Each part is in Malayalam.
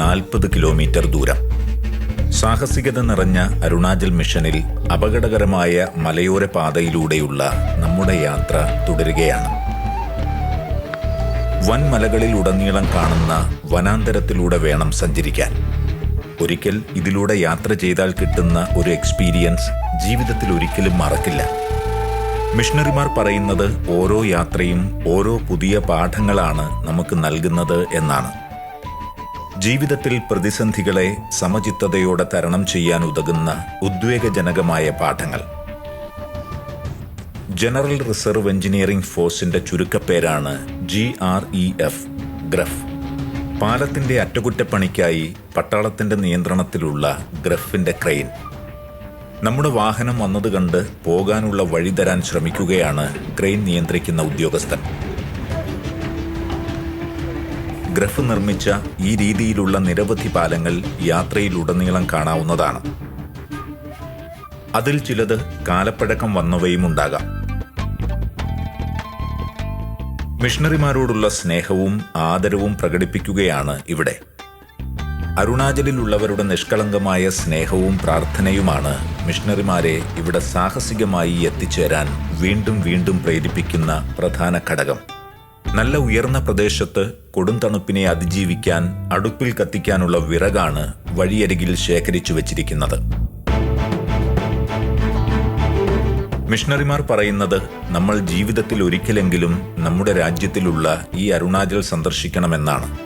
നാൽപ്പത് കിലോമീറ്റർ ദൂരം. സാഹസികത നിറഞ്ഞ അരുണാചൽ മിഷനിൽ അപകടകരമായ മലയോര പാതയിലൂടെയുള്ള നമ്മുടെ യാത്ര തുടരുകയാണ്. വൻമലകളിൽ ഉടനീളം കാണുന്ന വനാന്തരത്തിലൂടെ വേണം സഞ്ചരിക്കാൻ. ഒരിക്കൽ ഇതിലൂടെ യാത്ര ചെയ്താൽ കിട്ടുന്ന ഒരു എക്സ്പീരിയൻസ് ജീവിതത്തിൽ ഒരിക്കലും മറക്കില്ല. മിഷണറിമാർ പറയുന്നത് ഓരോ യാത്രയും ഓരോ പുതിയ പാഠങ്ങളാണ് നമുക്ക് നൽകുന്നത് എന്നാണ്. ജീവിതത്തിൽ പ്രതിസന്ധികളെ സമചിത്തതയോടെ തരണം ചെയ്യാൻ ഉതകുന്ന ഉദ്വേഗജനകമായ പാഠങ്ങൾ. ജനറൽ റിസർവ് എഞ്ചിനീയറിംഗ് ഫോഴ്സിന്റെ ചുരുക്കപ്പേരാണ് G R E F GREF. പാലത്തിന്റെ അറ്റകുറ്റപ്പണിക്കായി പട്ടാളത്തിന്റെ നിയന്ത്രണത്തിലുള്ള ഗ്രഫിന്റെ ക്രെയിൻ. നമ്മുടെ വാഹനം വന്നത് കണ്ട് പോകാനുള്ള വഴി തരാൻ ശ്രമിക്കുകയാണ് ക്രെയിൻ നിയന്ത്രിക്കുന്ന ഉദ്യോഗസ്ഥൻ. ഗ്രഫ് നിർമ്മിച്ച ഈ രീതിയിലുള്ള നിരവധി പാലങ്ങൾ യാത്രയിലുടനീളം കാണാവുന്നതാണ്. അതിൽ ചിലത് കാലപ്പഴക്കം വന്നവയും ഉണ്ടാകാം. മിഷണറിമാരോടുള്ള സ്നേഹവും ആദരവും പ്രകടിപ്പിക്കുകയാണ് ഇവിടെ. അരുണാചലിലുള്ളവരുടെ നിഷ്കളങ്കമായ സ്നേഹവും പ്രാർത്ഥനയുമാണ് മിഷണറിമാരെ ഇവിടെ സാഹസികമായി എത്തിച്ചേരാൻ വീണ്ടും വീണ്ടും പ്രേരിപ്പിക്കുന്ന പ്രധാന ഘടകം. നല്ല ഉയർന്ന പ്രദേശത്ത് കൊടുംതണുപ്പിനെ അതിജീവിക്കാൻ അടുപ്പിൽ കത്തിക്കാനുള്ള വിറകാണ് വഴിയരികിൽ ശേഖരിച്ചു വച്ചിരിക്കുന്നത്. മിഷണറിമാർ പറയുന്നത് നമ്മൾ ജീവിതത്തിൽ ഒരിക്കലെങ്കിലും നമ്മുടെ രാജ്യത്തിലുള്ള ഈ അരുണാചൽ സന്ദർശിക്കണമെന്നാണ്.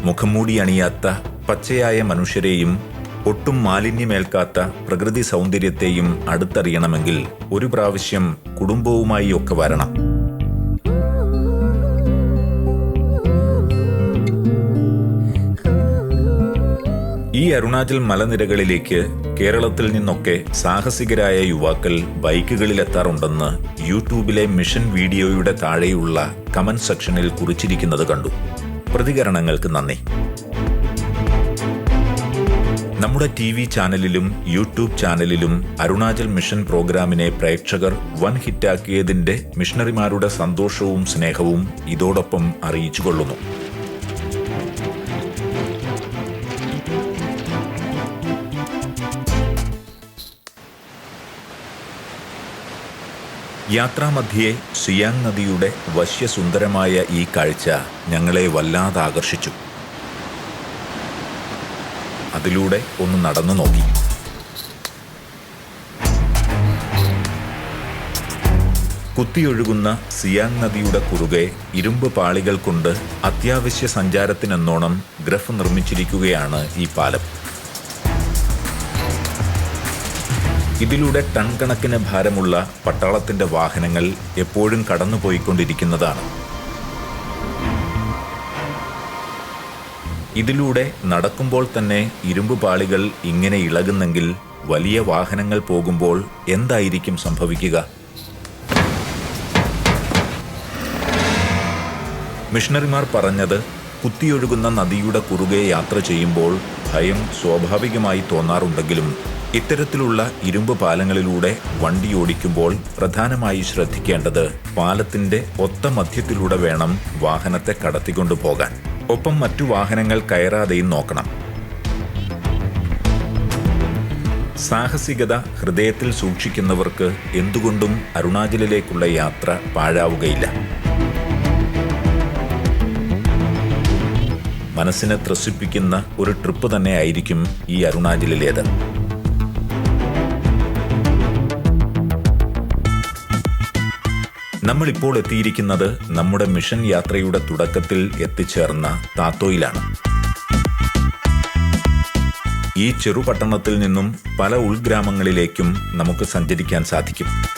മുഖംമൂടി അണിയാത്ത പച്ചയായ മനുഷ്യരെയും ഒട്ടും മാലിന്യമേൽക്കാത്ത പ്രകൃതി സൗന്ദര്യത്തെയും അടുത്തറിയണമെങ്കിൽ ഒരു പ്രാവശ്യം കുടുംബവുമായി ഒക്കെ വരണം. ഈ അരുണാചൽ മലനിരകളിലേക്ക് കേരളത്തിൽ നിന്നൊക്കെ സാഹസികരായ യുവാക്കൾ ബൈക്കുകളിൽ എത്താറുണ്ടെന്ന് യൂട്യൂബിലെ മിഷൻ വീഡിയോയുടെ താഴെയുള്ള കമന്റ് സെക്ഷനിൽ കുറിച്ചിരിക്കുന്നത് കണ്ടു. പ്രതികരണങ്ങൾക്ക് നന്ദി. നമ്മുടെ ടി വി ചാനലിലും യൂട്യൂബ് ചാനലിലും അരുണാചൽ മിഷൻ പ്രോഗ്രാമിനെ പ്രേക്ഷകർ വൻ ഹിറ്റാക്കിയതിന്റെ മിഷണറിമാരുടെ സന്തോഷവും സ്നേഹവും ഇതോടൊപ്പം അറിയിച്ചുകൊള്ളുന്നു. യാത്രാമധ്യേ സിയാങ് നദിയുടെ വശ്യസുന്ദരമായ ഈ കാഴ്ച ഞങ്ങളെ വല്ലാതെ ആകർഷിച്ചു. അതിലൂടെ ഒന്ന് നടന്നു നോക്കി. കുത്തിയൊഴുകുന്ന സിയാങ് നദിയുടെ കുറുകെ ഇരുമ്പ് പാളികൾ കൊണ്ട് അത്യാവശ്യ സഞ്ചാരത്തിനെന്നോണം ഗ്രഫ് നിർമ്മിച്ചിരിക്കുകയാണ് ഈ പാലം. ഇതിലൂടെ ടൺ കണക്കിന് ഭാരമുള്ള പട്ടാളത്തിന്റെ വാഹനങ്ങൾ എപ്പോഴും കടന്നുപോയിക്കൊണ്ടിരിക്കുന്നതാണ്. ഇതിലൂടെ നടക്കുമ്പോൾ തന്നെ ഇരുമ്പ് പാളികൾ ഇങ്ങനെ ഇളകുന്നെങ്കിൽ വലിയ വാഹനങ്ങൾ പോകുമ്പോൾ എന്തായിരിക്കും സംഭവിക്കുക? മിഷണറിമാർ പറഞ്ഞത് കുത്തിയൊഴുകുന്ന നദിയുടെ കുറുകെ യാത്ര ചെയ്യുമ്പോൾ ഭയം സ്വാഭാവികമായി തോന്നാറുണ്ടെങ്കിലും ഇത്തരത്തിലുള്ള ഇരുമ്പ് പാലങ്ങളിലൂടെ വണ്ടി ഓടിക്കുമ്പോൾ പ്രധാനമായി ശ്രദ്ധിക്കേണ്ടത് പാലത്തിന്റെ ഒത്ത മധ്യത്തിലൂടെ വേണം വാഹനത്തെ കടത്തിക്കൊണ്ടു പോകാൻ. ഒപ്പം മറ്റു വാഹനങ്ങൾ കയറാതെയും നോക്കണം. സാഹസികത ഹൃദയത്തിൽ സൂക്ഷിക്കുന്നവർക്ക് എന്തുകൊണ്ടും അരുണാചലിലേക്കുള്ള യാത്ര പാഴാവുകയില്ല. മനസ്സിനെ ത്രസിപ്പിക്കുന്ന ഒരു ട്രിപ്പ് തന്നെ ആയിരിക്കും ഈ അരുണാചലിലേത്. നമ്മളിപ്പോൾ എത്തിയിരിക്കുന്നത് നമ്മുടെ മിഷൻ യാത്രയുടെ തുടക്കത്തിൽ എത്തിച്ചേർന്ന താത്തോയിലാണ്. ഈ ചെറുപട്ടണത്തിൽ നിന്നും പല ഉൾഗ്രാമങ്ങളിലേക്കും നമുക്ക് സഞ്ചരിക്കാൻ സാധിക്കും.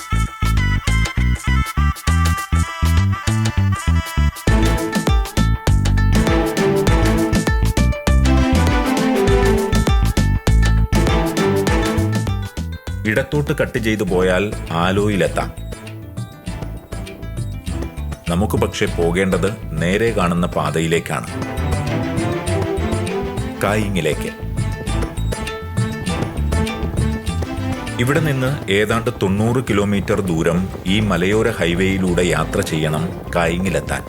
ഇടത്തോട്ട് കട്ട് ചെയ്തു പോയാൽ ആലോയിലെത്താം. നമുക്ക് പക്ഷെ പോകേണ്ടത് നേരെ കാണുന്ന പാതയിലേക്കാണ്. കായിങ്ങിലേക്ക്. ഇവിടെ നിന്ന് ഏതാണ്ട് തൊണ്ണൂറ് കിലോമീറ്റർ ദൂരം ഈ മലയോര ഹൈവേയിലൂടെ യാത്ര ചെയ്യണം കായിങ്ങിലെത്താൻ.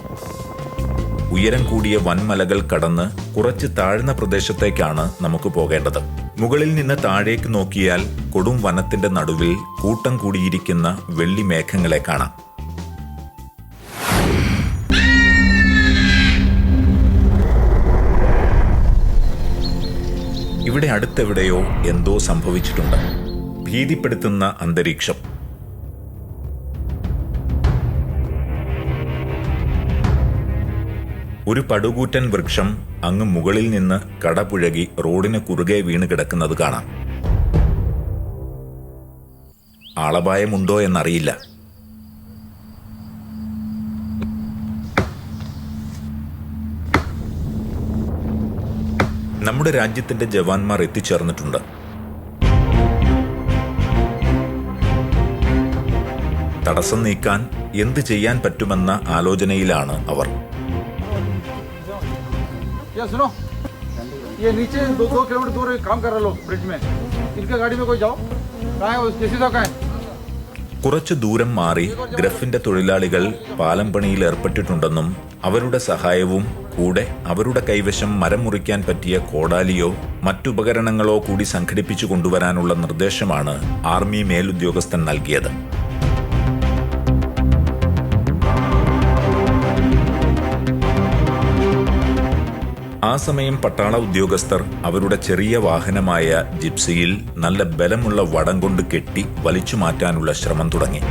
ഉയരം കൂടിയ വൻമലകൾ കടന്ന് കുറച്ച് താഴ്ന്ന പ്രദേശത്തേക്കാണ് നമുക്ക് പോകേണ്ടത്. മുകളിൽ നിന്ന് താഴേക്ക് നോക്കിയാൽ കൊടും വനത്തിന്റെ നടുവിൽ കൂട്ടം കൂടിയിരിക്കുന്ന വെള്ളി മേഘങ്ങളെ കാണാം. ഇവിടെ അടുത്തെവിടെയോ എന്തോ സംഭവിച്ചിട്ടുണ്ട്. ഭീതിപ്പെടുത്തുന്ന അന്തരീക്ഷം. ഒരു പടുകൂറ്റൻ വൃക്ഷം അങ്ങ് മുകളിൽ നിന്ന് കടപുഴകി റോഡിന് കുറുകെ വീണ് കിടക്കുന്നത് കാണാം. ആളപായമുണ്ടോ എന്നറിയില്ല. നമ്മുടെ രാജ്യത്തിന്റെ ജവാന്മാർ എത്തിച്ചേർന്നിട്ടുണ്ട്. തടസ്സം നീക്കാൻ എന്ത് ചെയ്യാൻ പറ്റുമെന്ന ആലോചനയിലാണ് അവർ. ये सुनो ये नीचे दो दो किलोमीटर दूर काम कर रहे लोग ब्रिज में इनके गाड़ी में कोई जाओ कहाँ है वो जैसी साहब कहाँ है കുറച്ചു ദൂരം മാറി ഗ്രഫിന്റെ തൊഴിലാളികൾ പാലം പണിയിൽ ഏർപ്പെട്ടിട്ടുണ്ടെന്നും അവരുടെ സഹായവും കൂടെ അവരുടെ കൈവശം മരം മുറിക്കാൻ പറ്റിയ കോടാലിയോ മറ്റുപകരണങ്ങളോ കൂടി സംഘടിപ്പിച്ചു കൊണ്ടുവരാനുള്ള നിർദ്ദേശമാണ് ആർമി മേലുദ്യോഗസ്ഥൻ നൽകിയത് ആ സമയം പട്ടാള ഉദ്യോഗസ്ഥർ അവരുടെ ചെറിയ വാഹനമായ ജിപ്സിയിൽ നല്ല ബലമുള്ള വടം കൊണ്ട് കെട്ടി വലിച്ചു മാറ്റാനുള്ള ശ്രമം തുടങ്ങി.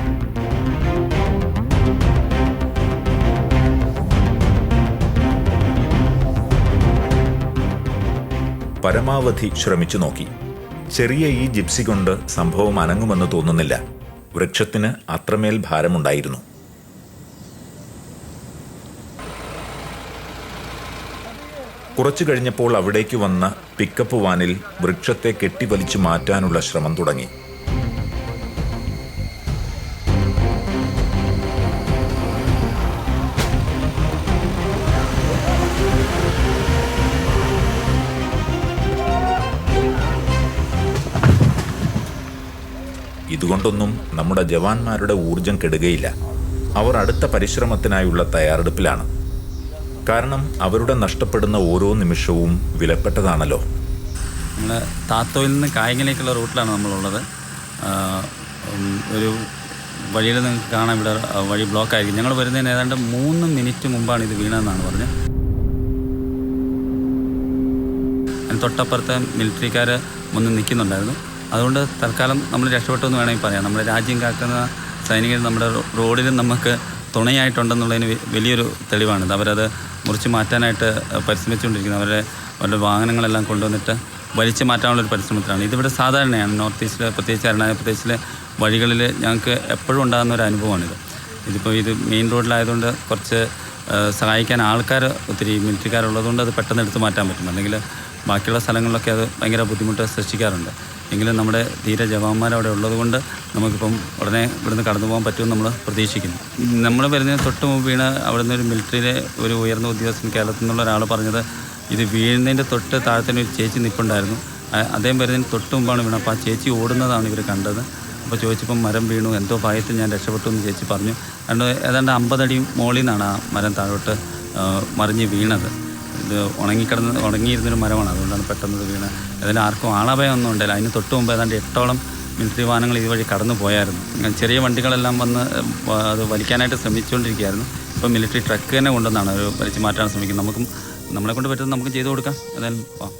പരമാവധി ശ്രമിച്ചു നോക്കി. ചെറിയ ഈ ജിപ്സി കൊണ്ട് സംഭവം അനങ്ങുമെന്ന് തോന്നുന്നില്ല. വൃക്ഷത്തിന് അത്രമേൽ ഭാരമുണ്ടായിരുന്നു. കുറച്ചു കഴിഞ്ഞപ്പോൾ അവിടേക്ക് വന്ന പിക്കപ്പ് വാനിൽ വൃക്ഷത്തെ കെട്ടിവലിച്ചു മാറ്റാനുള്ള ശ്രമം തുടങ്ങി. ഇതുകൊണ്ടൊന്നും നമ്മുടെ ജവാന്മാരുടെ ഊർജം കെടുകയില്ല. അവർ അടുത്ത പരിശ്രമത്തിനായുള്ള തയ്യാറെടുപ്പിലാണ്. കാരണം അവരുടെ നഷ്ടപ്പെടുന്ന ഓരോ നിമിഷവും വിലപ്പെട്ടതാണല്ലോ. നമ്മൾ താത്തോയിൽ നിന്ന് കായങ്ങിലേക്കുള്ള റൂട്ടിലാണ് നമ്മളുള്ളത്. ഒരു വഴിയിൽ നിങ്ങൾക്ക് കാണാം. ഇവിടെ വഴി ബ്ലോക്ക് ആയിരിക്കും. ഞങ്ങൾ വരുന്നതിന് ഏതാണ്ട് മൂന്ന് മിനിറ്റ് മുമ്പാണ് ഇത് വീണതെന്നാണ് പറഞ്ഞത്. തൊട്ടപ്പുറത്തെ മിലിറ്ററിക്കാർ മുന്നിൽ നിൽക്കുന്നുണ്ടായിരുന്നു. അതുകൊണ്ട് തൽക്കാലം നമ്മൾ രക്ഷപ്പെട്ടു എന്ന് വേണമെങ്കിൽ പറയാം. നമ്മുടെ രാജ്യം കാക്കുന്ന സൈനികർ നമ്മുടെ റോഡിലും നമുക്ക് തുണയായിട്ടുണ്ടെന്നുള്ളതിന് വലിയൊരു തെളിവാണിത്. അവരത് മുറിച്ച് മാറ്റാനായിട്ട് പരിശ്രമിച്ചുകൊണ്ടിരിക്കുന്നത് അവരുടെ അവരുടെ വാഹനങ്ങളെല്ലാം കൊണ്ടുവന്നിട്ട് വലിച്ചു മാറ്റാനുള്ള ഒരു പരിശ്രമത്തിലാണ്. ഇതിവിടെ സാധാരണയാണ്. നോർത്ത് ഈസ്റ്റിലെ പ്രത്യേകിച്ച് അരുണാചൽ പ്രദേശിലെ വഴികളിൽ ഞങ്ങൾക്ക് എപ്പോഴും ഉണ്ടാകുന്ന ഒരു അനുഭവമാണിത്. ഇതിപ്പോൾ ഇത് മെയിൻ റോഡിലായതുകൊണ്ട് കുറച്ച് സഹായിക്കാൻ ആൾക്കാർ ഒത്തിരി മിലിറ്ററിക്കാരുള്ളതുകൊണ്ട് അത് പെട്ടെന്ന് എടുത്തു മാറ്റാൻ പറ്റും. അല്ലെങ്കിൽ ബാക്കിയുള്ള സ്ഥലങ്ങളിലൊക്കെ അത് ഭയങ്കര ബുദ്ധിമുട്ട് സൃഷ്ടിക്കാറുണ്ട്. എങ്കിലും നമ്മുടെ ധീര ജവാന്മാർ അവിടെ ഉള്ളതുകൊണ്ട് നമുക്കിപ്പം ഉടനെ ഇവിടുന്ന് കടന്നു പോകാൻ പറ്റുമെന്ന് നമ്മൾ പ്രതീക്ഷിക്കുന്നു. നമ്മൾ വരുന്നതിന് തൊട്ട് മുമ്പ് വീണ് അവിടെ നിന്ന് ഒരു മിലിറ്ററിയിലെ ഒരു ഉയർന്ന ഉദ്യോഗസ്ഥൻ കേരളത്തിൽ നിന്നുള്ള ഒരാൾ പറഞ്ഞത് ഇത് വീഴുന്നതിന്റെ തൊട്ട് താഴത്തിന് ഒരു ചേച്ചി നിൽപ്പുണ്ടായിരുന്നു അദ്ദേഹം വരുന്നതിന് തൊട്ട് മുമ്പാണ് വീണത്. അപ്പോൾ ആ ചേച്ചി ഓടുന്നതാണ് ഇവർ കണ്ടത്. അപ്പോൾ ചോദിച്ചപ്പം മരം വീണു. എന്തോ ഭയത്തിൽ ഞാൻ രക്ഷപ്പെട്ടു എന്ന് ചേച്ചി പറഞ്ഞു. അതുകൊണ്ട് ഏതാണ്ട് അമ്പതടി മുകളിൽ നിന്നാണ് ആ മരം താഴോട്ട് മറിഞ്ഞ് വീണത്. ഇത് ഉണങ്ങിക്കിടന്ന് ഉണങ്ങിയിരുന്നൊരു മരമാണ്. അതുകൊണ്ടാണ് പെട്ടെന്ന് വീണ്. അതിൽ ആർക്കും ആളഭയം ഒന്നും ഉണ്ടല്ലോ അതിന് തൊട്ട് മുമ്പ് ഏതാണ്ട് എട്ടോളം മിലിറ്ററി വാഹനങ്ങൾ ഇതുവഴി കടന്നു പോയായിരുന്നു. ചെറിയ വണ്ടികളെല്ലാം വന്ന് അത് വലിക്കാനായിട്ട് ശ്രമിച്ചുകൊണ്ടിരിക്കുകയായിരുന്നു. ഇപ്പോൾ മിലിറ്ററി ട്രക്ക് തന്നെ കൊണ്ടുവന്നാണ്. ഒരു വലിച്ചു മാറ്റാൻ ശ്രമിക്കുന്നത്. നമുക്കും നമ്മളെ കൊണ്ട് പറ്റുന്നത് നമുക്ക് ചെയ്തു കൊടുക്കാം.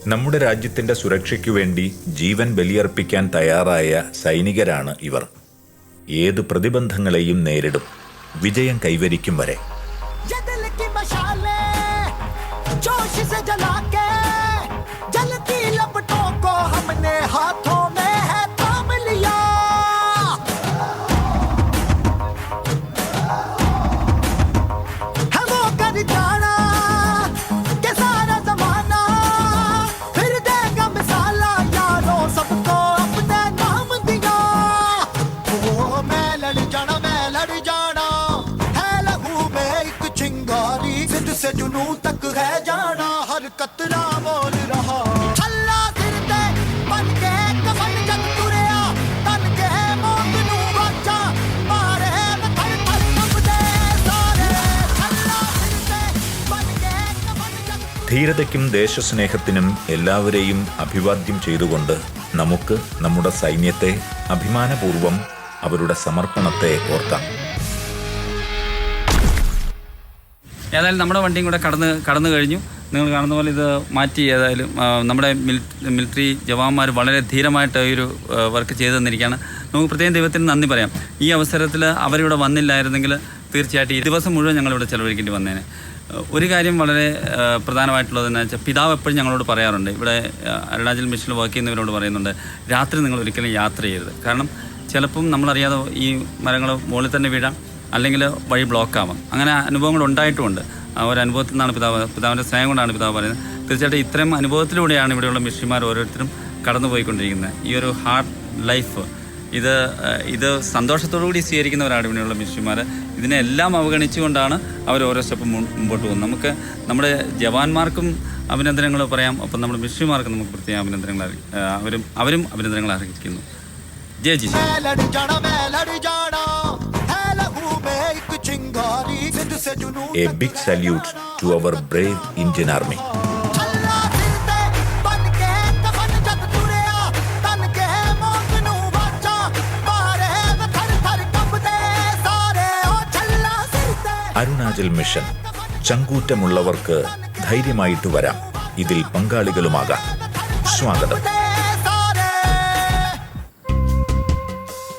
നമ്മുടെ രാജ്യത്തിന്റെ സുരക്ഷയ്ക്ക് വേണ്ടി ജീവൻ ബലിയർപ്പിക്കാൻ തയ്യാറായ സൈനികരാണ് ഇവർ. ഏത് പ്രതിബന്ധങ്ങളെയും നേരിടും. വിജയം കൈവരിക്കും വരെ. जोश से जला के जलती लपटों को हमने हाथों में है थाम लिया। है वो कर जाना के सारा जमाना, फिर देगा मिसाला यारों सबको अपने नाम दिया। ओ, मैं लड़ जाना, मैं लड़ जाना, है लहू में एक चिंगारी जिद से जुनू तक है जाना हर कतरा बोल रहा छल्ला सिर ते बन के कफन जग तुरया तन के मौत नू वाचा मारे न थर थर कंबदे सारे छल्ला सिर ते बन के ധീരതയ്ക്കും ദേശസ്നേഹത്തിനും എല്ലാവരെയും അഭിവാദ്യം ചെയ്തുകൊണ്ട് നമുക്ക് നമ്മുടെ സൈന്യത്തെ അഭിമാനപൂർവം അവരുടെ സമർപ്പണത്തെ ഓർക്കാം ഏതായാലും നമ്മുടെ വണ്ടിയും കൂടെ കടന്ന് കടന്നു കഴിഞ്ഞു. നിങ്ങൾ കാണുന്ന പോലെ ഇത് മാറ്റി ഏതായാലും നമ്മുടെ മിലിറ്ററി ജവാന്മാർ വളരെ ധീരമായിട്ട് ഈ ഒരു വർക്ക് ചെയ്തു തന്നിരിക്കുകയാണ്. നമുക്ക് പ്രത്യേകം ദൈവത്തിന് നന്ദി പറയാം. ഈ അവസരത്തിൽ അവരിവിടെ വന്നില്ലായിരുന്നെങ്കിൽ തീർച്ചയായിട്ടും ഈ ദിവസം മുഴുവൻ ഞങ്ങളിവിടെ ചിലവഴിക്കേണ്ടി വന്നേനെ. ഒരു കാര്യം വളരെ പ്രധാനമായിട്ടുള്ളത് എന്ന് വെച്ചാൽ പിതാവ് എപ്പോഴും ഞങ്ങളോട് പറയാറുണ്ട്. ഇവിടെ അരുണാചൽ മിഷനിൽ വർക്ക് ചെയ്യുന്നവരോട് പറയുന്നുണ്ട് രാത്രി നിങ്ങൾ ഒരിക്കലും യാത്ര ചെയ്യരുത്. കാരണം ചിലപ്പം നമ്മളറിയാതെ ഈ മരങ്ങൾ മുകളിൽ തന്നെ വീഴാം. അല്ലെങ്കിൽ വഴി ബ്ലോക്ക് ആവാം. അങ്ങനെ അനുഭവങ്ങൾ ഉണ്ടായിട്ടുമുണ്ട്. ആ ഒരു അനുഭവത്തിൽ നിന്നാണ് പിതാവ് പിതാവിന്റെ സ്നേഹം കൊണ്ടാണ് പിതാവ് പറയുന്നത്. തീർച്ചയായിട്ടും ഇത്തരം അനുഭവത്തിലൂടെയാണ് ഇവിടെയുള്ള മിഷന്മാർ ഓരോരുത്തരും കടന്നുപോയിക്കൊണ്ടിരിക്കുന്നത്. ഈ ഒരു ഹാർഡ് ലൈഫ് ഇത് ഇത് സന്തോഷത്തോടു കൂടി സ്വീകരിക്കുന്നവരാണ് ഇവിടെയുള്ള മിഷ്യന്മാർ ഇതിനെല്ലാം അവഗണിച്ചുകൊണ്ടാണ് അവർ ഓരോ സ്റ്റെപ്പ് മുമ്പോട്ട് പോകുന്നത്. നമുക്ക് നമ്മുടെ ജവാന്മാർക്കും അഭിനന്ദനങ്ങൾ പറയാം. ഒപ്പം നമ്മുടെ മിഷ്യന്മാർക്കും നമുക്ക് പ്രത്യേക അഭിനന്ദനങ്ങൾ അവരും അവരും അഭിനന്ദനങ്ങൾ അറിയിക്കുന്നു Jaya ji a big salute to our brave Indian army Arunachal mission. ചങ്കൂറ്റമുള്ളവർക്ക് ധൈര്യമായിട്ട് വരാം. ഇതിൽ പങ്കാളികളുമാകാം. സ്വാഗതം.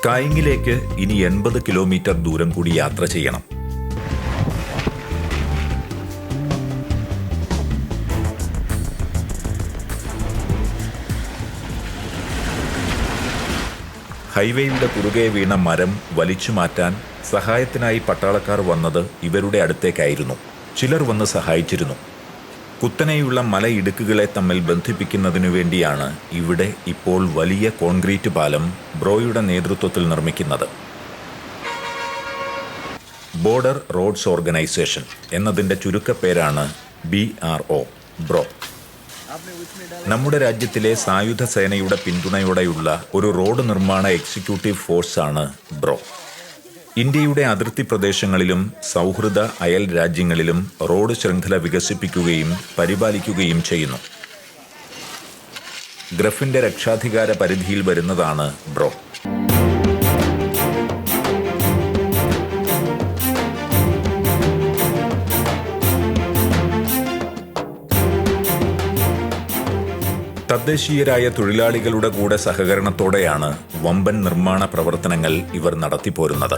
കായിങ്ങിലേക്ക് ഇനി എൺപത് കിലോമീറ്റർ ദൂരം കൂടി യാത്ര ചെയ്യണം. ഹൈവേയുടെ കുറുകെ വീണ മരം വലിച്ചു മാറ്റാൻ സഹായത്തിനായി പട്ടാളക്കാർ വന്നത് ഇവരുടെ അടുത്തേക്കായിരുന്നു. ചിലർ വന്ന് സഹായിച്ചിരുന്നു. കുത്തനെയുള്ള മലയിടുക്കുകളെ തമ്മിൽ ബന്ധിപ്പിക്കുന്നതിനു വേണ്ടിയാണ് ഇവിടെ ഇപ്പോൾ വലിയ കോൺക്രീറ്റ് പാലം ബ്രോയുടെ നേതൃത്വത്തിൽ നിർമ്മിക്കുന്നത്. ബോർഡർ റോഡ്സ് ഓർഗനൈസേഷൻ എന്നതിന്റെ ചുരുക്കപ്പേരാണ് ബി ആർ ഒ ബ്രോ. നമ്മുടെ രാജ്യത്തിലെ സായുധ സേനയുടെ പിന്തുണയോടെയുള്ള ഒരു റോഡ് നിർമ്മാണ എക്സിക്യൂട്ടീവ് ഫോഴ്സാണ് ബ്രോ. ഇന്ത്യയുടെ അതിർത്തി പ്രദേശങ്ങളിലും സൗഹൃദ അയൽ രാജ്യങ്ങളിലും റോഡ് ശൃംഖല വികസിപ്പിക്കുകയും പരിപാലിക്കുകയും ചെയ്യുന്നു. ഗ്രഫിന്റെ രക്ഷാധികാര പരിധിയിൽ വരുന്നതാണ് ബ്രോ. തദ്ദേശീയരായ തൊഴിലാളികളുടെ കൂടെ സഹകരണത്തോടെയാണ് വമ്പൻ നിർമ്മാണ പ്രവർത്തനങ്ങൾ ഇവർ നടത്തിപ്പോരുന്നത്.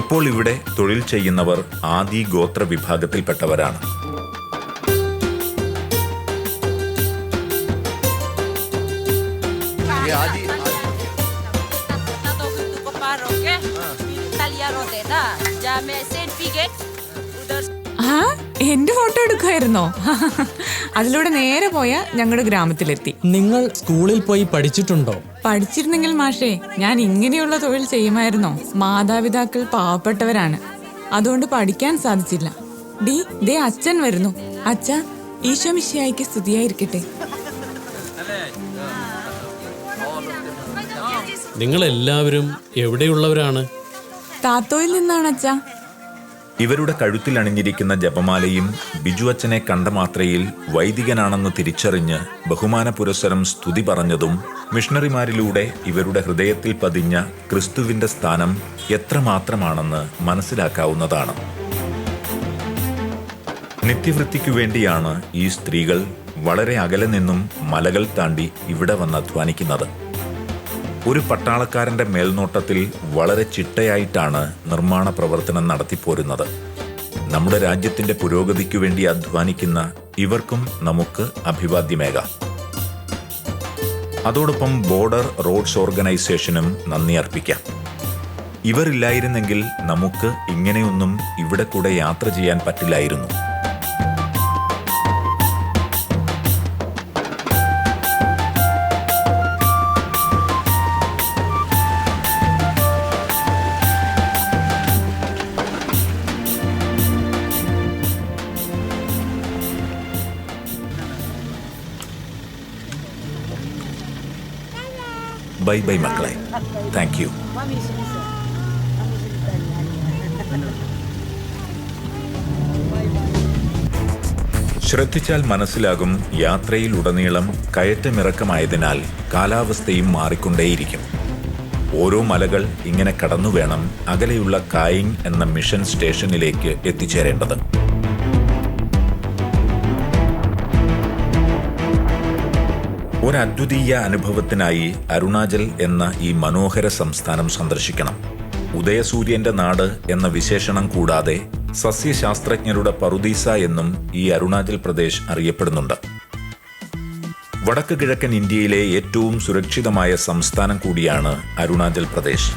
ഇപ്പോൾ ഇവിടെ തൊഴിൽ ചെയ്യുന്നവർ ആദി ഗോത്ര വിഭാഗത്തിൽപ്പെട്ടവരാണ്. Tato ആ എന്റെ ഫോട്ടോ എടുക്കുമായിരുന്നോ അതിലൂടെ നേരെ പോയ ഞങ്ങളുടെ ഗ്രാമത്തിലെത്തി. നിങ്ങൾ സ്കൂളിൽ പോയി പഠിച്ചിട്ടുണ്ടോ? പഠിച്ചിരുന്നെങ്കിൽ മാഷേ ഞാൻ ഇങ്ങനെയുള്ള തൊഴിൽ ചെയ്യുമായിരുന്നോ? മാതാപിതാക്കൾ പാവപ്പെട്ടവരാണ്. അതുകൊണ്ട് പഠിക്കാൻ സാധിച്ചില്ല. ഡി ദേ അച്ഛൻ വരുന്നു. അച്ഛ ഈശോമിശിയായിക്ക് സ്തുതിയായിരിക്കട്ടെ. നിങ്ങൾ എല്ലാവരും എവിടെയുള്ളവരാണ്? താത്തോയിൽ നിന്നാണ് അച്ഛാ. ഇവരുടെ കഴുത്തിൽ അണിഞ്ഞിരിക്കുന്ന ജപമാലയും ബിജു അച്ഛനെ കണ്ട മാത്രയിൽ വൈദികനാണെന്ന് തിരിച്ചറിഞ്ഞ് ബഹുമാന പുരസ്സരം സ്തുതി പറഞ്ഞതും മിഷണറിമാരിലൂടെ ഇവരുടെ ഹൃദയത്തിൽ പതിഞ്ഞ ക്രിസ്തുവിന്റെ സ്ഥാനം എത്രമാത്രമാണെന്ന് മനസ്സിലാക്കാവുന്നതാണ്. നിത്യവൃത്തിക്കു വേണ്ടിയാണ് ഈ സ്ത്രീകൾ വളരെ അകലെ നിന്നും മലകൾ താണ്ടി ഇവിടെ വന്ന് അധ്വാനിക്കുന്നത്. ഒരു പട്ടാളക്കാരന്റെ മേൽനോട്ടത്തിൽ വളരെ ചിട്ടയായിട്ടാണ് നിർമ്മാണ പ്രവർത്തനം നടത്തിപ്പോരുന്നത്. നമ്മുടെ രാജ്യത്തിന്റെ പുരോഗതിക്കു വേണ്ടി അധ്വാനിക്കുന്ന ഇവർക്കും നമുക്ക് അഭിവാദ്യമേകാം. അതോടൊപ്പം ബോർഡർ റോഡ്സ് ഓർഗനൈസേഷനും നന്ദി അർപ്പിക്കാം. ഇവരില്ലായിരുന്നെങ്കിൽ നമുക്ക് ഇങ്ങനെയൊന്നും ഇവിടെ കൂടെ യാത്ര ചെയ്യാൻ പറ്റില്ലായിരുന്നു. ബൈ ബൈ മക്കളെ. താങ്ക് യു ശ്രദ്ധിച്ചാൽ മനസ്സിലാകും യാത്രയിൽ യാത്രയിലുടനീളം കയറ്റമിറക്കമായതിനാൽ കാലാവസ്ഥയും മാറിക്കൊണ്ടേയിരിക്കും. ഓരോ മലകൾ ഇങ്ങനെ കടന്നു വേണം അകലെയുള്ള കായിങ് എന്ന മിഷൻ സ്റ്റേഷനിലേക്ക് എത്തിച്ചേരേണ്ടത്. ഒരു അദ്വിതീയ അനുഭവത്തിനായി അരുണാചൽ എന്ന ഈ മനോഹര സംസ്ഥാനം സന്ദർശിക്കണം. ഉദയസൂര്യന്റെ നാട് എന്ന വിശേഷണം കൂടാതെ സസ്യശാസ്ത്രജ്ഞരുടെ പറുദീസ എന്നും ഈ അരുണാചൽ പ്രദേശ് അറിയപ്പെടുന്നുണ്ട്. വടക്ക് കിഴക്കൻ ഇന്ത്യയിലെ ഏറ്റവും സുരക്ഷിതമായ സംസ്ഥാനം കൂടിയാണ് അരുണാചൽ പ്രദേശ്.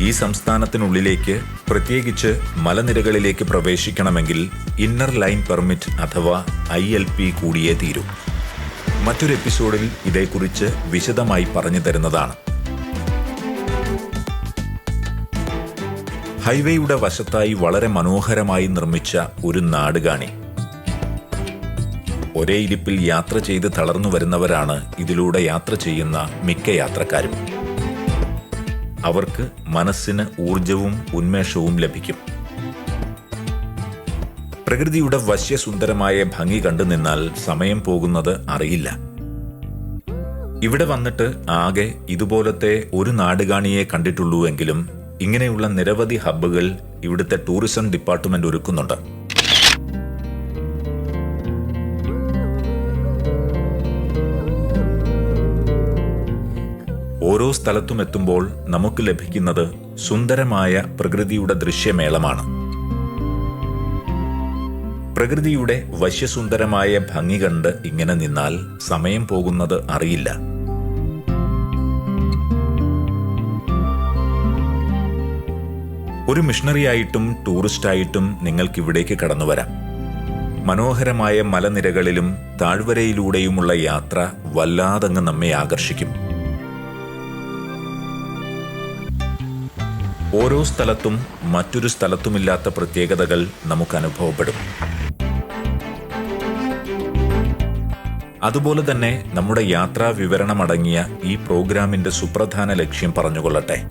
ഈ സംസ്ഥാനത്തിനുള്ളിലേക്ക് പ്രത്യേകിച്ച് മലനിരകളിലേക്ക് പ്രവേശിക്കണമെങ്കിൽ ഇന്നർ ലൈൻ പെർമിറ്റ് അഥവാ ഐ എൽ പി കൂടിയേ തീരൂ. മറ്റൊരു എപ്പിസോഡിൽ ഇതേക്കുറിച്ച് വിശദമായി പറഞ്ഞു തരുന്നതാണ്. ഹൈവേയുടെ വശത്തായി വളരെ മനോഹരമായി നിർമ്മിച്ച ഒരു നാടുകാണി. ഒരേ ഇരിപ്പിൽ യാത്ര ചെയ്ത് തളർന്നു വരുന്നവരാണ് ഇതിലൂടെ യാത്ര ചെയ്യുന്ന മിക്ക യാത്രക്കാരും. അവർക്ക് മനസ്സിന് ഊർജവും ഉന്മേഷവും ലഭിക്കും. പ്രകൃതിയുടെ വശ്യസുന്ദരമായ ഭംഗി കണ്ടു നിന്നാൽ സമയം പോകുന്നത് അറിയില്ല. ഇവിടെ വന്നിട്ട് ആകെ ഇതുപോലത്തെ ഒരു നാടുകാണിയെ കണ്ടിട്ടുള്ളൂ എങ്കിലും ഇങ്ങനെയുള്ള നിരവധി ഹബ്ബുകൾ ഇവിടുത്തെ ടൂറിസം ഡിപ്പാർട്ട്മെന്റ് ഒരുക്കുന്നുണ്ട്. ഓരോ സ്ഥലത്തും എത്തുമ്പോൾ നമുക്ക് ലഭിക്കുന്നത് സുന്ദരമായ പ്രകൃതിയുടെ ദൃശ്യമേളമാണ്. പ്രകൃതിയുടെ വശ്യസുന്ദരമായ ഭംഗി കണ്ട് ഇങ്ങനെ നിന്നാൽ സമയം പോകുന്നത് അറിയില്ല. ഒരു മിഷണറിയായിട്ടും ടൂറിസ്റ്റായിട്ടും നിങ്ങൾക്ക് ഇവിടേക്ക് കടന്നു വരാം മനോഹരമായ മലനിരകളിലും താഴ്വരയിലൂടെയുമുള്ള യാത്ര വല്ലാതങ്ങ് നമ്മെ ആകർഷിക്കും. ഓരോ സ്ഥലത്തും മറ്റൊരു സ്ഥലത്തുമില്ലാത്ത പ്രത്യേകതകൾ നമുക്ക് അനുഭവപ്പെടും. അതുപോലെ തന്നെ നമ്മുടെ യാത്രാ വിവരണമടങ്ങിയ ഈ പ്രോഗ്രാമിന്റെ സുപ്രധാന ലക്ഷ്യം പറഞ്ഞുകൊള്ളട്ടെ.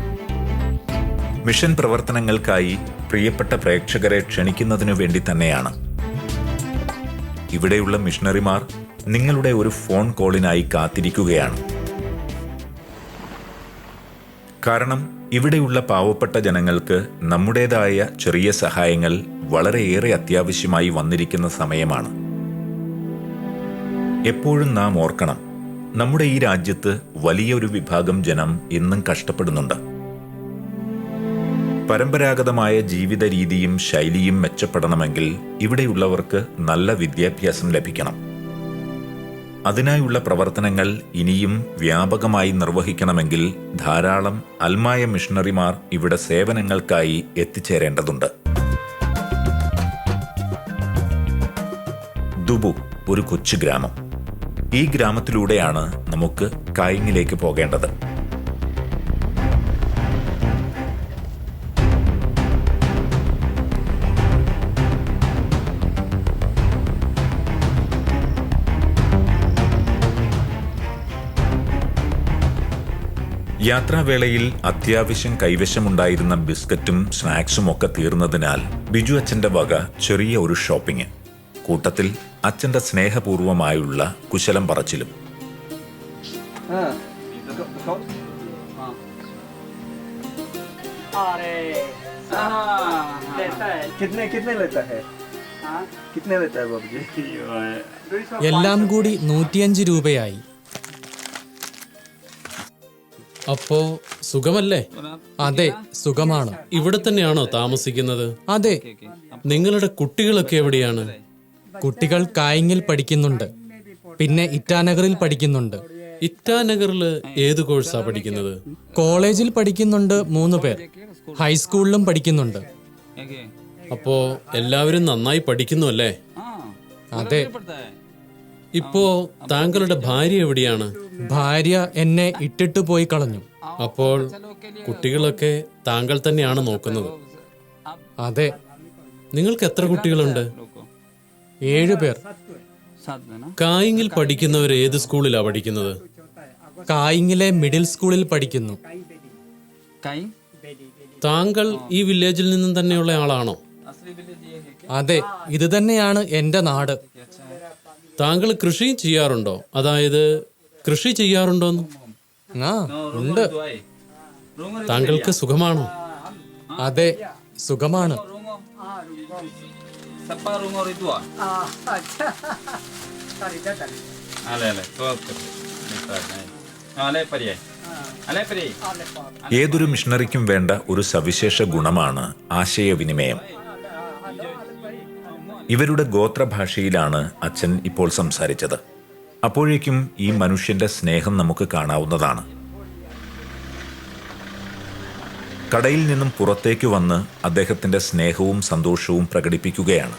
മിഷൻ പ്രവർത്തനങ്ങൾക്കായി പ്രിയപ്പെട്ട പ്രേക്ഷകരെ ക്ഷണിക്കുന്നതിനു വേണ്ടി തന്നെയാണ്. ഇവിടെയുള്ള മിഷണറിമാർ നിങ്ങളുടെ ഒരു ഫോൺ കോളിനായി കാത്തിരിക്കുകയാണ്. കാരണം ഇവിടെയുള്ള പാവപ്പെട്ട ജനങ്ങൾക്ക് നമ്മുടേതായ ചെറിയ സഹായങ്ങൾ വളരെയേറെ അത്യാവശ്യമായി വന്നിരിക്കുന്ന സമയമാണ്. എപ്പോഴും നാം ഓർക്കണം നമ്മുടെ ഈ രാജ്യത്ത് വലിയൊരു വിഭാഗം ജനം ഇന്നും കഷ്ടപ്പെടുന്നുണ്ട്. പരമ്പരാഗതമായ ജീവിത രീതിയും ശൈലിയും മെച്ചപ്പെടണമെങ്കിൽ ഇവിടെയുള്ളവർക്ക് നല്ല വിദ്യാഭ്യാസം ലഭിക്കണം. അതിനായുള്ള പ്രവർത്തനങ്ങൾ ഇനിയും വ്യാപകമായി നിർവഹിക്കണമെങ്കിൽ ധാരാളം അൽമായ മിഷണറിമാർ ഇവിടെ സേവനങ്ങൾക്കായി എത്തിച്ചേരേണ്ടതുണ്ട്. ദുബു ഒരു കൊച്ചു ഗ്രാമം. ഈ ഗ്രാമത്തിലൂടെയാണ് നമുക്ക് കായിങ്ങിലേക്ക് പോകേണ്ടത്. യാത്രാവേളയിൽ അത്യാവശ്യം കൈവശമുണ്ടായിരുന്ന ബിസ്ക്കറ്റും സ്നാക്സും ഒക്കെ തീർന്നതിനാൽ ബിജു അച്ഛന്റെ വക ചെറിയ ഒരു ഷോപ്പിംഗ്. കൂട്ടത്തിൽ അച്ഛന്റെ സ്നേഹപൂർവമായുള്ള കുശലം പറച്ചിലും. എല്ലാം കൂടി നൂറ്റിയഞ്ച് രൂപയായി. അപ്പോ സുഖമല്ലേ? അതെ സുഖമാണ്. ഇവിടെ തന്നെയാണോ താമസിക്കുന്നത്? അതെ നിങ്ങളുടെ കുട്ടികളൊക്കെ എവിടെയാണ്? കുട്ടികൾ കായിങ്ങിൽ പഠിക്കുന്നുണ്ട്. പിന്നെ ഇറ്റാനഗറിൽ പഠിക്കുന്നുണ്ട്. ഇറ്റാനഗറിൽ ഏത് കോഴ്സാ പഠിക്കുന്നത്? കോളേജിൽ പഠിക്കുന്നുണ്ട് മൂന്ന് പേർ. ഹൈസ്കൂളിലും പഠിക്കുന്നുണ്ട്. അപ്പോ എല്ലാവരും നന്നായി പഠിക്കുന്നു അല്ലേ? അതെ. ഇപ്പോ താങ്കളുടെ ഭാര്യ എവിടെയാണ്? ഭാര്യ എന്നെ ഇട്ടിട്ട് പോയി കളഞ്ഞു. അപ്പോൾ കുട്ടികളൊക്കെ താങ്കൾ തന്നെയാണ് നോക്കുന്നത്. അതെ നിങ്ങൾക്ക് എത്ര കുട്ടികളുണ്ട്? ഏഴു പേർ. കായിങ്ങിൽ പഠിക്കുന്നവർ ഏത് സ്കൂളിലാണ് പഠിക്കുന്നത്? കായിങ്ങിലെ മിഡിൽ സ്കൂളിൽ പഠിക്കുന്നു. താങ്കൾ ഈ വില്ലേജിൽ നിന്നും തന്നെയുള്ള ആളാണോ? അതെ ഇത് തന്നെയാണ് എന്റെ നാട്. താങ്കൾ കൃഷിയും ചെയ്യാറുണ്ടോ? അതായത് കൃഷി ചെയ്യാറുണ്ടോന്ന് ആ ഉണ്ട്. താങ്കൾക്ക് സുഖമാണോ? അതെ സുഖമാണ്. ഏതൊരു മിഷണറിക്കും വേണ്ട ഒരു സവിശേഷ ഗുണമാണ് ആശയവിനിമയം. ഇവരുടെ ഗോത്രഭാഷയിലാണ് അച്ഛൻ ഇപ്പോൾ സംസാരിച്ചത്. അപ്പോഴേക്കും ഈ മനുഷ്യന്റെ സ്നേഹം നമുക്ക് കാണാവുന്നതാണ്. കടയിൽ നിന്നും പുറത്തേക്ക് വന്ന് അദ്ദേഹത്തിന്റെ സ്നേഹവും സന്തോഷവും പ്രകടിപ്പിക്കുകയാണ്.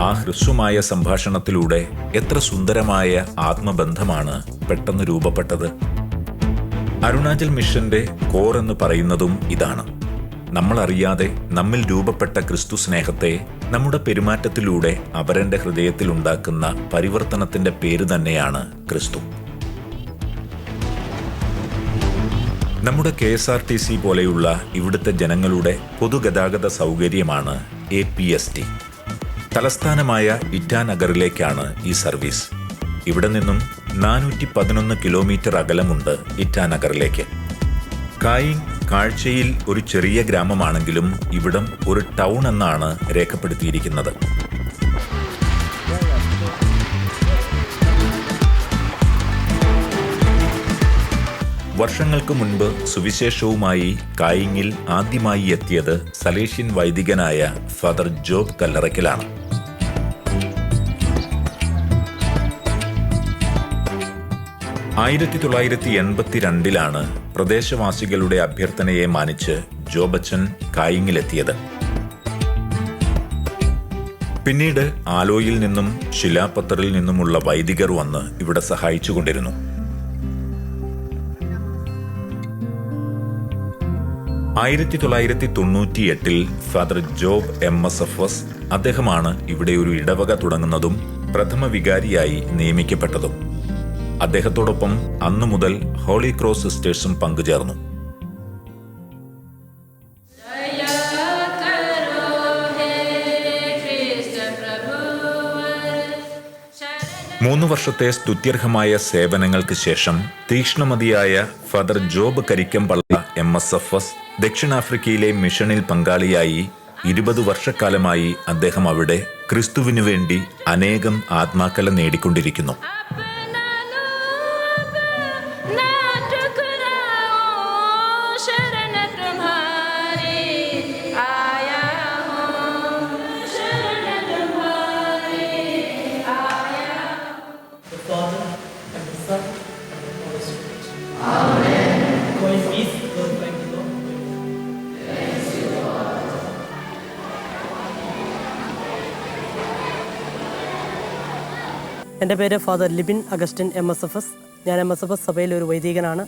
ആ ഹ്രസ്വമായ സംഭാഷണത്തിലൂടെ എത്ര സുന്ദരമായ ആത്മബന്ധമാണ് പെട്ടെന്ന് രൂപപ്പെട്ടത്. അരുണാചൽ മിഷന്റെ കോർ എന്ന് പറയുന്നതും ഇതാണ്. നമ്മളറിയാതെ നമ്മിൽ രൂപപ്പെട്ട ക്രിസ്തു സ്നേഹത്തെ നമ്മുടെ പെരുമാറ്റത്തിലൂടെ അവരന്റെ ഹൃദയത്തിൽ ഉണ്ടാക്കുന്ന പരിവർത്തനത്തിന്റെ പേര് തന്നെയാണ് ക്രിസ്തു. നമ്മുടെ K S R T C പോലെയുള്ള ഇവിടുത്തെ ജനങ്ങളുടെ പൊതുഗതാഗത സൗകര്യമാണ് എ പി എസ് ടി. തലസ്ഥാനമായ ഇറ്റാനഗറിലേക്കാണ് ഈ സർവീസ്. ഇവിടെ നിന്നും നാനൂറ്റി പതിനൊന്ന് കിലോമീറ്റർ അകലമുണ്ട് ഇറ്റാനഗറിലേക്ക് കായിങ് കാഴ്ചയിൽ ഒരു ചെറിയ ഗ്രാമമാണെങ്കിലും ഇവിടം ഒരു ടൗൺ എന്നാണ് രേഖപ്പെടുത്തിയിരിക്കുന്നത്. വർഷങ്ങൾക്ക് മുൻപ് സുവിശേഷവുമായി കായിങ്ങിൽ ആദ്യമായി എത്തിയത് സലേഷ്യൻ വൈദികനായ ഫാദർ ജോബ് കല്ലറയ്ക്കലാണ്. ആയിരത്തി തൊള്ളായിരത്തി എൺപത്തിരണ്ടിലാണ് പ്രദേശവാസികളുടെ അഭ്യർത്ഥനയെ മാനിച്ച് ജോബച്ചൻ കായിങ്ങിലെത്തിയത്. പിന്നീട് ആലോയിൽ നിന്നും ശിലാപത്തറിൽ നിന്നുമുള്ള വൈദികർ വന്ന് ഇവിടെ സഹായിച്ചുകൊണ്ടിരുന്നു. ആയിരത്തി തൊള്ളായിരത്തി തൊണ്ണൂറ്റി എട്ടിൽ father Job M S F S അദ്ദേഹമാണ് ഇവിടെ ഒരു ഇടവക തുടങ്ങുന്നതും പ്രഥമ വികാരിയായി നിയമിക്കപ്പെട്ടതും. അദ്ദേഹത്തോടൊപ്പം അന്നു മുതൽ ഹോളി ക്രോസ് സിസ്റ്റേഴ്സും പങ്കുചേർന്നു. മൂന്ന് വർഷത്തെ സ്തുത്യർഹമായ സേവനങ്ങൾക്ക് ശേഷം തീക്ഷ്ണമതിയായ father Job Karikkampally M S F S ദക്ഷിണാഫ്രിക്കയിലെ മിഷനിൽ പങ്കാളിയായി ഇരുപത് വർഷക്കാലമായി അദ്ദേഹം അവിടെ ക്രിസ്തുവിനു വേണ്ടി അനേകം ആത്മാക്കളെ നേടിക്കൊണ്ടിരിക്കുന്നു. എന്റെ പേര് father Libin Augustine M S F S. ഞാൻ എം എസ് എഫ് എസ് സഭയിലെ ഒരു വൈദികനാണ്.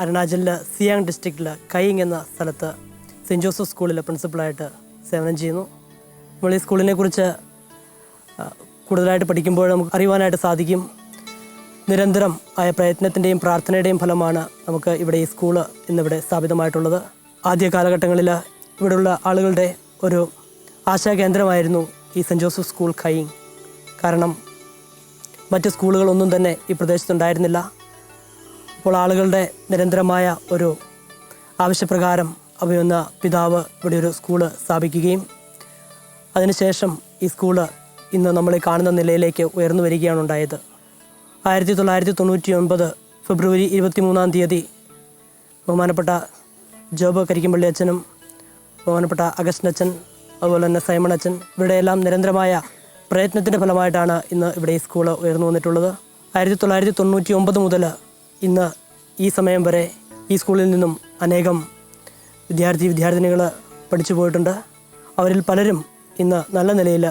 അരുണാചലിലെ സിയാങ് ഡിസ്ട്രിക്റ്റിൽ കൈങ് എന്ന സ്ഥലത്ത് സെന്റ് ജോസഫ് സ്കൂളിലെ പ്രിൻസിപ്പളായിട്ട് സേവനം ചെയ്യുന്നു. നമ്മൾ ഈ സ്കൂളിനെ കുറിച്ച് കൂടുതലായിട്ട് പഠിക്കുമ്പോൾ നമുക്ക് അറിയുവാനായിട്ട് സാധിക്കും. നിരന്തരം ആയ പ്രയത്നത്തിന്റെയും പ്രാർത്ഥനയുടെയും ഫലമാണ് നമുക്ക് ഇവിടെ ഈ സ്കൂൾ ഇന്നിവിടെ സ്ഥാപിതമായിട്ടുള്ളത്. ആദ്യ കാലഘട്ടങ്ങളിൽ ഇവിടെയുള്ള ആളുകളുടെ ഒരു ആശാകേന്ദ്രമായിരുന്നു ഈ സെന്റ് ജോസഫ് സ്കൂൾ കൈയിങ്. കാരണം മറ്റ് സ്കൂളുകളൊന്നും തന്നെ ഈ പ്രദേശത്തുണ്ടായിരുന്നില്ല. അപ്പോൾ ആളുകളുടെ നിരന്തരമായ ഒരു ആവശ്യപ്രകാരം അവയൊന്ന പിതാവ് ഇവിടെ ഒരു സ്കൂൾ സ്ഥാപിക്കുകയും അതിനുശേഷം ഈ സ്കൂൾ ഇന്ന് നമ്മൾ കാണുന്ന നിലയിലേക്ക് ഉയർന്നു വരികയാണ് ഉണ്ടായത്. ആയിരത്തി തൊള്ളായിരത്തി തൊണ്ണൂറ്റി ഒൻപത് ഫെബ്രുവരി ഇരുപത്തി മൂന്നാം തീയതി ബഹുമാനപ്പെട്ട ജോബ് കരിക്കുംപള്ളി അച്ഛനും ബഹുമാനപ്പെട്ട അഗസ്റ്റൻ അച്ഛൻ അതുപോലെ തന്നെ സൈമൺ അച്ഛൻ ഇവിടെയെല്ലാം നിരന്തരമായ പ്രയത്നത്തിന്റെ ഫലമായിട്ടാണ് ഇന്ന് ഇവിടെ ഈ സ്കൂൾ ഉയർന്നു വന്നിട്ടുള്ളത്. ആയിരത്തി തൊള്ളായിരത്തി തൊണ്ണൂറ്റി ഒമ്പത് മുതൽ ഇന്ന് ഈ സമയം വരെ ഈ സ്കൂളിൽ നിന്നും അനേകം വിദ്യാർത്ഥി വിദ്യാർത്ഥിനികൾ പഠിച്ചു പോയിട്ടുണ്ട്. അവരിൽ പലരും ഇന്ന് നല്ല നിലയിൽ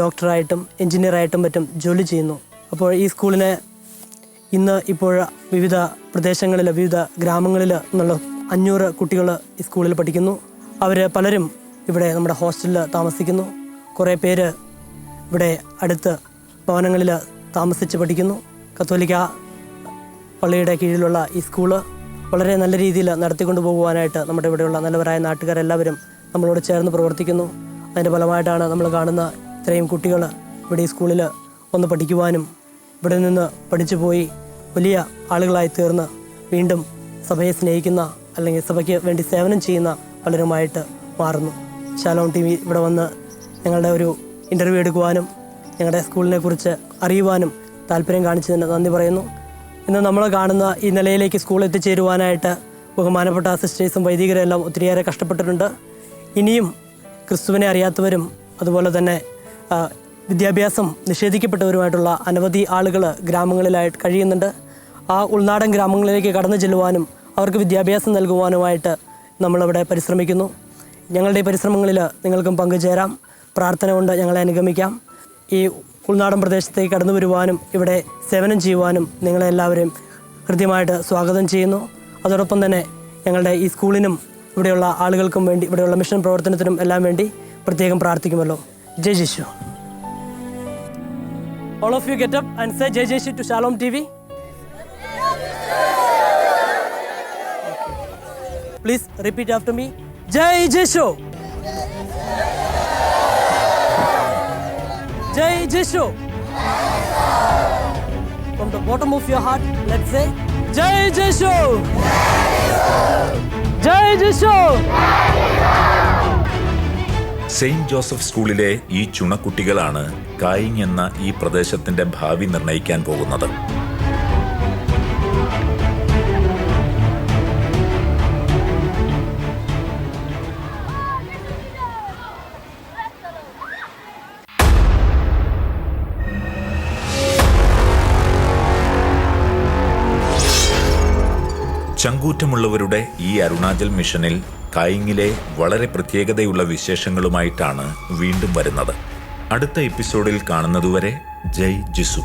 ഡോക്ടറായിട്ടും എഞ്ചിനീയറായിട്ടും മറ്റും ജോലി ചെയ്യുന്നു. അപ്പോൾ ഈ സ്കൂളിനെ ഇന്ന് ഇപ്പോൾ വിവിധ പ്രദേശങ്ങളിൽ വിവിധ ഗ്രാമങ്ങളിൽ നിന്നുള്ള അഞ്ഞൂറ് കുട്ടികൾ ഈ സ്കൂളിൽ പഠിക്കുന്നു. അവർ പലരും ഇവിടെ നമ്മുടെ ഹോസ്റ്റലിൽ താമസിക്കുന്നു. കുറേ പേര് ഇവിടെ അടുത്ത് ഭവനങ്ങളിൽ താമസിച്ച് പഠിക്കുന്നു. കത്തോലിക്ക പള്ളിയുടെ കീഴിലുള്ള ഈ സ്കൂൾ വളരെ നല്ല രീതിയിൽ നടത്തിക്കൊണ്ടു പോകുവാനായിട്ട് നമ്മുടെ ഇവിടെയുള്ള നല്ലവരായ നാട്ടുകാരെല്ലാവരും നമ്മളോട് ചേർന്ന് പ്രവർത്തിക്കുന്നു. അതിന്റെ ഫലമായിട്ടാണ് നമ്മൾ കാണുന്ന ഇത്രയും കുട്ടികൾ ഇവിടെ ഈ സ്കൂളിൽ ഒന്ന് പഠിക്കുവാനും ഇവിടെ നിന്ന് പഠിച്ചു പോയി വലിയ ആളുകളായി തീർന്ന് വീണ്ടും സഭയെ സ്നേഹിക്കുന്ന അല്ലെങ്കിൽ സഭയ്ക്ക് വേണ്ടി സേവനം ചെയ്യുന്ന പലരുമായിട്ട് മാറുന്നു. ശാലോം ടി വി ഇവിടെ വന്ന് ഞങ്ങളുടെ ഒരു ഇന്റർവ്യൂ എടുക്കുവാനും ഞങ്ങളുടെ സ്കൂളിനെ കുറിച്ച് അറിയുവാനും താല്പര്യം കാണിച്ചതിന് നന്ദി പറയുന്നു. ഇന്ന് നമ്മൾ കാണുന്ന ഈ നിലയിലേക്ക് സ്കൂൾ എത്തിച്ചേരുവാനായിട്ട് ബഹുമാനപ്പെട്ട സിസ്റ്റേഴ്സും വൈദികരും എല്ലാം ഒത്തിരിയേറെ കഷ്ടപ്പെട്ടിട്ടുണ്ട്. ഇനിയും ക്രിസ്തുവിനെ അറിയാത്തവരും അതുപോലെ തന്നെ വിദ്യാഭ്യാസം നിഷേധിക്കപ്പെട്ടവരുമായിട്ടുള്ള അനവധി ആളുകൾ ഗ്രാമങ്ങളിലായിട്ട് കഴിയുന്നുണ്ട്. ആ ഉൾനാടൻ ഗ്രാമങ്ങളിലേക്ക് കടന്നു ചെല്ലുവാനും അവർക്ക് വിദ്യാഭ്യാസം നൽകുവാനുമായിട്ട് നമ്മളവിടെ പരിശ്രമിക്കുന്നു. ഞങ്ങളുടെ പരിശ്രമങ്ങളിൽ നിങ്ങൾക്കും പങ്കുചേരാം. പ്രാർത്ഥന കൊണ്ട് ഞങ്ങളെ അനുഗമിക്കാം. ഈ ഉൾനാടൻ പ്രദേശത്തേക്ക് കടന്നു വരുവാനും ഇവിടെ സേവനം ചെയ്യുവാനും നിങ്ങളെ എല്ലാവരെയും ഹൃദ്യമായിട്ട് സ്വാഗതം ചെയ്യുന്നു. അതോടൊപ്പം തന്നെ ഞങ്ങളുടെ ഈ സ്കൂളിനും ഇവിടെയുള്ള ആളുകൾക്കും വേണ്ടി ഇവിടെയുള്ള മിഷൻ പ്രവർത്തനത്തിനും എല്ലാം വേണ്ടി പ്രത്യേകം പ്രാർത്ഥിക്കുമല്ലോ. Jai Jishu all of you get up Jai Jishu to Shalom T V please repeat after me Jai Jishu Jai Jishu From the bottom of your heart, let's say, Jai Jishu! Jai Jishu! Saint Joseph സ്കൂളിലെ ഈ ചുണക്കുട്ടികളാണ് കായിങ് എന്ന ഈ പ്രദേശത്തിന്റെ ഭാവി നിർണയിക്കാൻ പോകുന്നത് ചങ്കൂറ്റമുള്ളവരുടെ ഈ അരുണാചൽ മിഷനിൽ കായിങ്ങിലെ വളരെ പ്രത്യേകതയുള്ള വിശേഷങ്ങളുമായിട്ടാണ് വീണ്ടും വരുന്നത്. അടുത്ത എപ്പിസോഡിൽ കാണുന്നതുവരെ ജയ് ജിസു.